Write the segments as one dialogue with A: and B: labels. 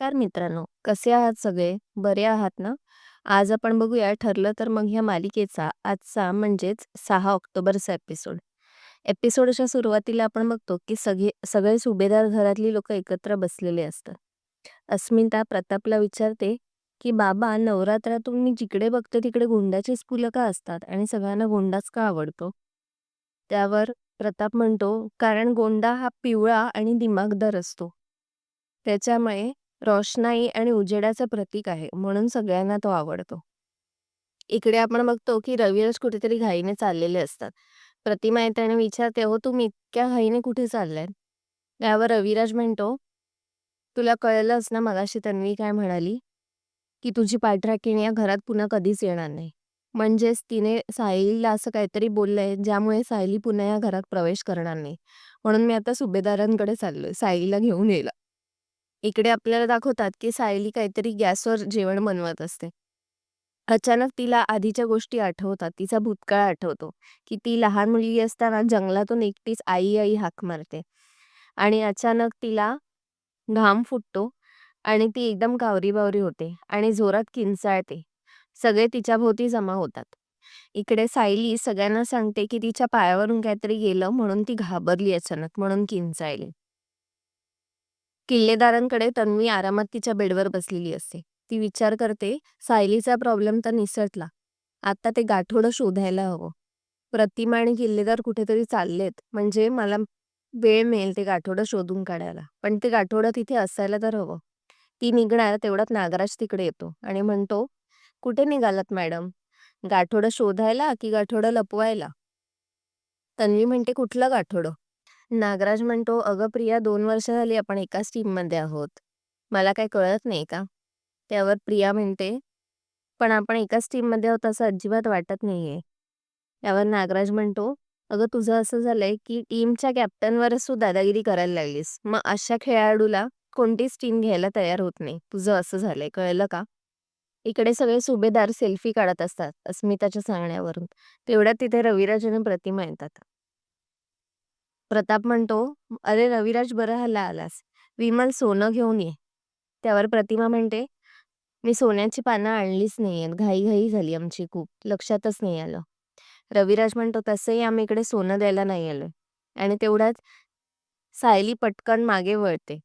A: नमस्कार मित्रांनो. कसे आहात सगळे? बरे आहात ना? आज आपण बघूया ठरलं तर मग ह्या मालिकेचा आजचा म्हणजेच सहा ऑक्टोबरचा एपिसोड एपिसोडच्या सुरुवातीला आपण बघतो की सगळे सगळे सुभेदार घरातली लोक एकत्र बसलेले असतात. अस्मिता प्रतापला विचारते की बाबा नवरात्रातून मी जिकडे बघते तिकडे गोंड्याचीच फुलं का असतात आणि सगळ्यांना गोंडाच का आवडतो? त्यावर प्रताप म्हणतो कारण गोंडा हा पिवळा आणि दिमागदार असतो. त्याच्यामुळे रोषणाई आणि उजेडाचं प्रतीक आहे म्हणून सगळ्यांना तो आवडतो. इकडे आपण बघतो की रविराज कुठेतरी घाईने चाललेले असतात. प्रतिमा येते आणि विचारते हो तुम्ही इतक्या घाईने कुठे चाललाय? त्यावर रविराज म्हणतो तुला कळलंच ना मगाशी तन्वी काय म्हणाली? की तुझी पाठराखीण या घरात पुन्हा कधीच येणार नाही. म्हणजेच तिने सायलीला असं काहीतरी बोललंय ज्यामुळे सायली पुन्हा या घरात प्रवेश करणार नाही. म्हणून मी आता सुभेदारांकडे चाललोय सायलीला घेऊन येईल इकडे आपल्याला दाखवतात की सायली काहीतरी गॅसवर जेवण बनवत असते. अचानक तिला आधीच्या गोष्टी आठवतात तिचा भूतकाळ आठवतो की ती लहान मुलगी असताना जंगलातून एकटीच आई आई हाक मारते. आणि अचानक तिला घाम फुटतो आणि ती एकदम कावरी बावरी होते आणि जोरात किंचाळते. सगळे तिच्या भोवती जमा होतात. इकडे सायली सगळ्यांना सांगते की तिच्या पायावरून काहीतरी गेलं म्हणून ती घाबरली अचानक म्हणून किंचाळली. किल्लेदारांकडे तन्वी आरामात तिच्या बेडवर बसलेली असते. ती विचार करते सायलीचा प्रॉब्लेम तर निसटला. आता ते गाठोडं शोधायला हवं. प्रतिमा आणि किल्लेदार कुठेतरी चाललेत म्हणजे मला वेळ मिळेल ते गाठोडं शोधून काढायला. पण ते गाठोडं तिथे असायला तर हवं. ती निघणार तेवढ्यात नागराज तिकडे येतो आणि म्हणतो कुठे निघालात मॅडम? गाठोडं शोधायला की गाठोडं लपवायला? तन्वी म्हणते कुठलं गाठोडं? नागराज म्हणतो अगं प्रिया दोन वर्ष झाली आपण एकाच टीममध्ये आहोत. मला काही कळत नाही का? त्यावर प्रिया म्हणते पण आपण एकाच टीममध्ये आहोत असं अजिबात वाटत नाहीये. त्यावर नागराज म्हणतो अगं तुझं असं झालंय की टीमच्या कॅप्टनवरच तू दादागिरी करायला लागलीस. मग अशा खेळाडूला कोणतीच टीम घ्यायला तयार होत नाही. तुझं असं झालंय. कळलं का? इकडे सगळे सुभेदार सेल्फी काढत असतात अस्मिताच्या सांगण्यावरून. तेवढ्यात तिथे रविराज आणि प्रतिमा येतात. प्रताप म्हणतो अरे रविराज बरं हल्ला आलास. विमल सोनं घेऊन ये. त्यावर प्रतिमा म्हणते मी सोन्याची पानं आणलीच नाहीयेत. घाई घाई झाली आमची खूप. लक्षातच नाही आलं. रविराज म्हणतो तसंही आम्ही इकडे सोनं द्यायला नाही आलोय. आणि तेवढ्यात सायली पटकन मागे वळते.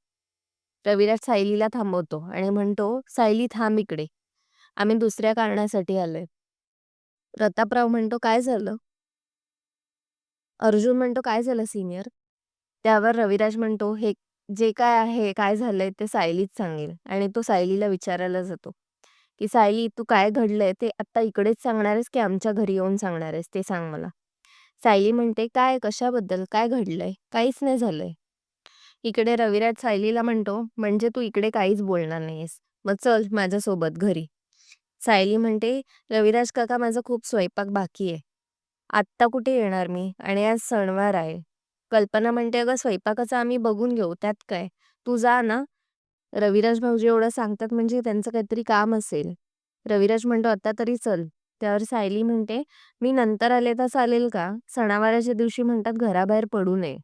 A: रविराज सायलीला थांबवतो आणि म्हणतो सायली थांब इकडे. आम्ही दुसऱ्या कारणासाठी आलोय. प्रतापराव म्हणतो काय झालं? अर्जुन म्हणतो काय झालं सिनियर? त्यावर रविराज म्हणतो हे जे काय आहे काय झालंय ते सायलीच सांगेल. आणि तो सायलीला विचारायला जातो की सायली तू काय घडलंय? ते आत्ता इकडेच सांगणार आहेस की आमच्या घरी येऊन सांगणार आहेस ते सांग मला. सायली म्हणते काय कशाबद्दल? काय घडलंय? काहीच नाही झालंय. इकडे रविराज सायलीला म्हणतो म्हणजे तू इकडे काहीच बोलणार नाहीस मग चल माझ्यासोबत घरी. सायली म्हणते रविराज काका माझा खूप स्वयंपाक बाकी आहे. आत्ता कुठे येणार मी? आणि आज सणवार आहे. कल्पना म्हणते अगं स्वयंपाकाचं आम्ही बघून घेऊ. त्यात काय? तू जा ना. रविराज भाऊजी एवढं सांगतात म्हणजे त्यांचं काहीतरी काम असेल. रविराज म्हणतो आता तरी चल. त्यावर सायली म्हणते मी नंतर आले तर चालेल का? सणावाराच्या दिवशी म्हणतात घराबाहेर पडू नये.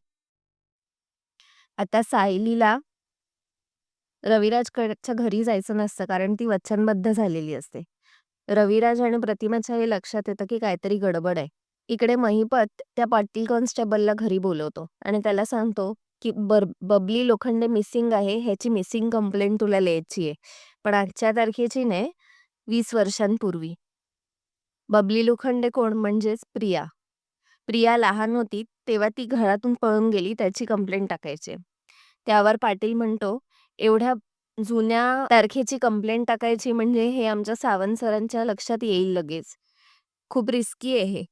A: आता सायलीला रविराजकडच्या घरी जायचं नसतं कारण ती वचनबद्ध झालेली असते. रविराज आणि प्रतिमाच्या हे लक्षात येतं की काहीतरी गडबड आहे. इकडे महिपत त्या पाटील कॉन्स्टेबलला घरी बोलवतो आणि त्याला सांगतो की बर बबली लोखंडे मिसिंग आहे ह्याची मिसिंग कंप्लेंट तुला लिहायची आहे. पण आजच्या तारखेची नाही वीस वर्षांपूर्वी. बबली लोखंडे कोण म्हणजेच प्रिया. प्रिया लहान होती तेव्हा ती घरातून पळून गेली त्याची कंप्लेंट टाकायची. त्यावर पाटील म्हणतो एवढ्या जुन्या तारखेची कंप्लेंट टाकायची म्हणजे हे आमच्या सावंत सरांच्या लक्षात येईल लगेच. खूप रिस्की आहे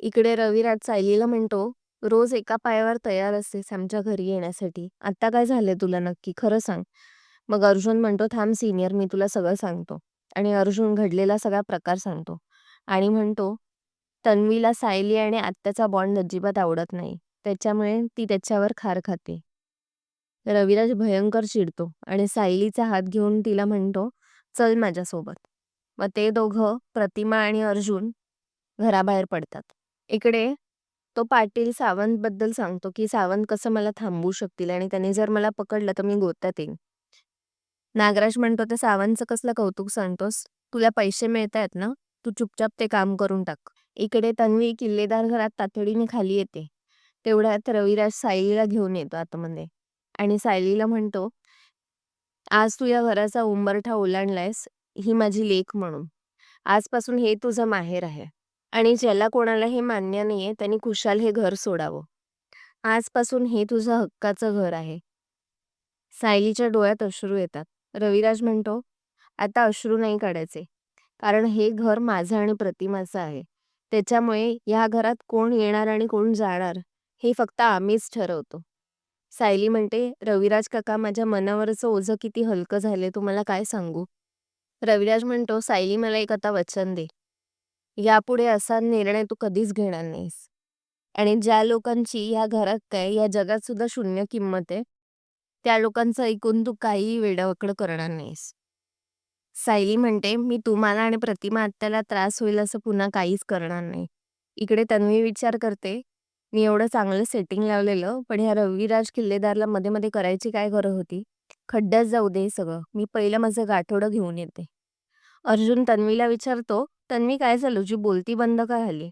A: इकडे रविराज सायलीला म्हणतो रोज एका पायावर तयार असतेस आमच्या घरी येण्यासाठी. आता काय झालंय तुला नक्की? खरं सांग. मग अर्जुन म्हणतो थांब सिनियर मी तुला सगळं सांगतो. आणि अर्जुन घडलेला सगळा प्रकार सांगतो. आणि म्हणतो तन्वीला सायली आणि आत्याचा बॉन्ड अजिबात आवडत नाही. त्याच्यामुळे ती त्याच्यावर खार खाते. रविराज भयंकर चिडतो आणि सायलीचा हात घेऊन तिला म्हणतो चल माझ्यासोबत. मग ते दोघं प्रतिमा आणि अर्जुन घराबाहेर पडतात. इकडे तो पाटील सावंत बद्दल सांगतो की सावंत कसं मला थांबवू शकतील आणि त्यांनी जर मला पकडलं तर मी गोत्यात येईन नागराज म्हणतो, "त्या सावंतचं कसलं कौतुक सांगतोस? तुला पैसे मिळतायत ना? तू चुपचाप ते काम करून टाक." इकडे तन्वी किल्लेदार घरात तातडीने खाली येते. तेवढ्यात रविराज सायलीला घेऊन येतो आतमध्ये आणि सायलीला म्हणतो, "आज तू या घराचा उंबरठा ओलांडलायस, ही माझी लेक म्हणून. आजपासून हे तुझं माहेर आहे आणि ज्याला कोणाला हे मान्य नाहीये त्यांनी कुशाल हे घर सोडावं. आजपासून हे तुझं हक्काचं घर आहे." सायलीच्या डोळ्यात अश्रू येतात. रविराज म्हणतो, "आता अश्रू नाही काढायचे. कारण हे घर माझं आणि प्रतिमाचं आहे. त्याच्यामुळे या घरात कोण येणार आणि कोण जाणार हे फक्त आम्हीच ठरवतो." सायली म्हणते, "रविराज काका, माझ्या मनावरचं ओझं किती हलकं झालंय तुम्हाला काय सांगू?" रविराज म्हणतो, "सायली, मला एक आता वचन दे. यापुढे असा निर्णय तू कधीच घेणार नाहीस. आणि ज्या लोकांची या घरात काय, या जगात सुद्धा शून्य किंमत आहे, त्या लोकांचं ऐकून तू काहीही वेडावाकडं करणार नाहीस." सायली म्हणते, "मी तुम्हाला आणि प्रतिमा आत्याला त्रास होईल असं पुन्हा काहीच करणार नाही." इकडे तन्वी विचार करते, "मी एवढं चांगलं सेटिंग लावलेलं, पण ह्या रविराज किल्लेदारला मध्ये मध्ये करायची काय गरज होती? खड्ड्यात जाऊ दे सगळं. मी पहिलं माझं गाठोडं घेऊन येते." अर्जुन तन्वीला विचारतो, "तन्वी, काय झालं? तुझी बोलती बंद का झाली?"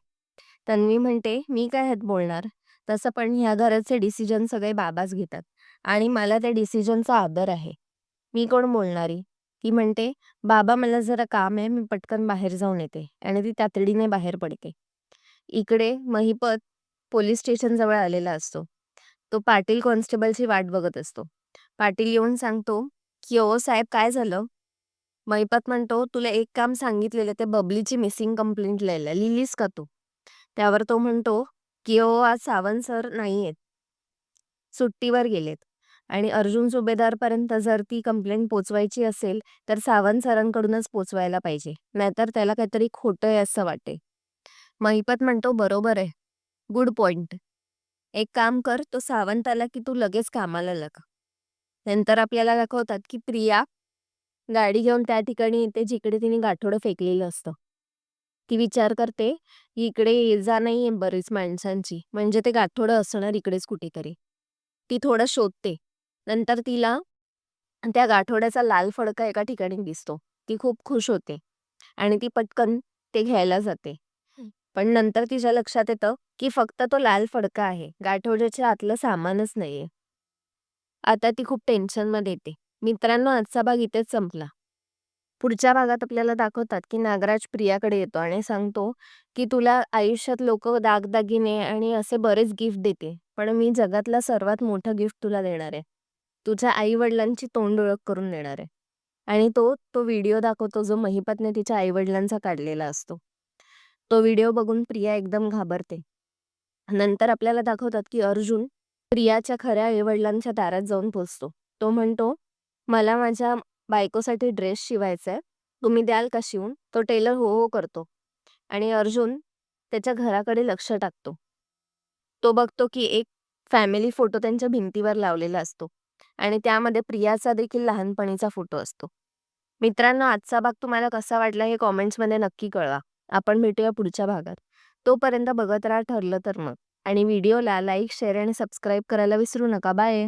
A: तन्वी म्हणते, "मी काय ह्यात बोलणार? तसं पण ह्या घराचे डिसिजन सगळे बाबाच घेतात आणि मला त्या डिसिजनचा आदर आहे. मी कोण बोलणारी?" ती म्हणते, "बाबा, मला जरा काम आहे. मी पटकन बाहेर जाऊन येते." आणि ती तातडीने बाहेर पडते. इकडे महिपत पोलीस स्टेशनजवळ आलेला असतो. तो पाटील कॉन्स्टेबलची वाट बघत असतो. पाटील येऊन सांगतो, की "ओ साहेब, काय झालं?" महिपत म्हणतो, "तुला एक काम सांगितलेलं, ते बबलीची मिसिंग कंप्लेंट लिहायला. लिहिलीस का तू?" त्यावर तो म्हणतो, की "ओ, आज सावंत सर नाहीयेत. सुट्टीवर गेलेत आणि अर्जुन सुभेदारपर्यंत जर ती कंप्लेंट पोचवायची असेल, तर सावंत सरांकडूनच पोचवायला पाहिजे. नाहीतर त्याला काहीतरी खोटं आहे असं वाटेल." महिपत म्हणतो, "बरोबर आहे. Good point. एक काम कर, तो सावंत आला की तू लगेच कामाला लाग." नंतर आपल्याला दाखवतात, की प्रिया गाडी घेऊन त्या ठिकाणी येते जिकडे तिने गाठोडं फेकलेलं असतं. ती विचार करते, की इकडे ये-जा नाहीये बरीच माणसांची, म्हणजे ते गाठोडं असणार इकडेच कुठेतरी. ती थोडं शोधते. नंतर तिला त्या गाठोड्याचा लाल फडका एका ठिकाणी दिसतो. ती खूप खुश होते आणि ती पटकन ते घ्यायला जाते. पण नंतर तिच्या लक्षात येतं, की फक्त तो लाल फडका आहे. गाठोड्याच्या आतलं सामानच नाहीये. आता ती खूप टेन्शनमध्ये येते. मित्रांनो, आजचा भाग इथेच संपला. पुढच्या भागात आपल्याला दाखवतात, की नागराज प्रियाकडे येतो आणि सांगतो, की "तुला आयुष्यात लोक दागदागिने आणि असे बरेच गिफ्ट देते पण मी जगातला सर्वात मोठं गिफ्ट तुला देणार आहे. तुझ्या आई-वडिलांची तोंड ओळख करून देणार आहे." आणि तो तो व्हिडिओ दाखवतो, जो महिपतने तिच्या आई-वडिलांचा काढलेला असतो. तो व्हिडिओ बघून प्रिया एकदम घाबरते. नंतर आपल्याला दाखवतात, की अर्जुन प्रियाच्या खऱ्या आई-वडिलांच्या दारात जाऊन पोचतो तो म्हणतो, "मला माझ्या बायकोसाठी ड्रेस शिवायचा आहे. तुम्ही द्याल का शिवून?" तो टेलर हो, हो करतो आणि अर्जुन त्याच्या घराकडे लक्ष टाकतो. तो बघतो, की एक फॅमिली फोटो त्यांच्या भिंतीवर लावलेला असतो आणि त्यामध्ये प्रियाचा देखील लहानपणीचा फोटो असतो. मित्रांनो, आजचा भाग तुम्हाला कसा वाटला हे कॉमेंट्समध्ये नक्की कळवा. आपण भेटूया पुढच्या भागात. तोपर्यंत बघत राहा ठरलं तर मग आणि व्हिडिओला लाईक, शेअर आणि सबस्क्राईब करायला विसरू नका. बाय.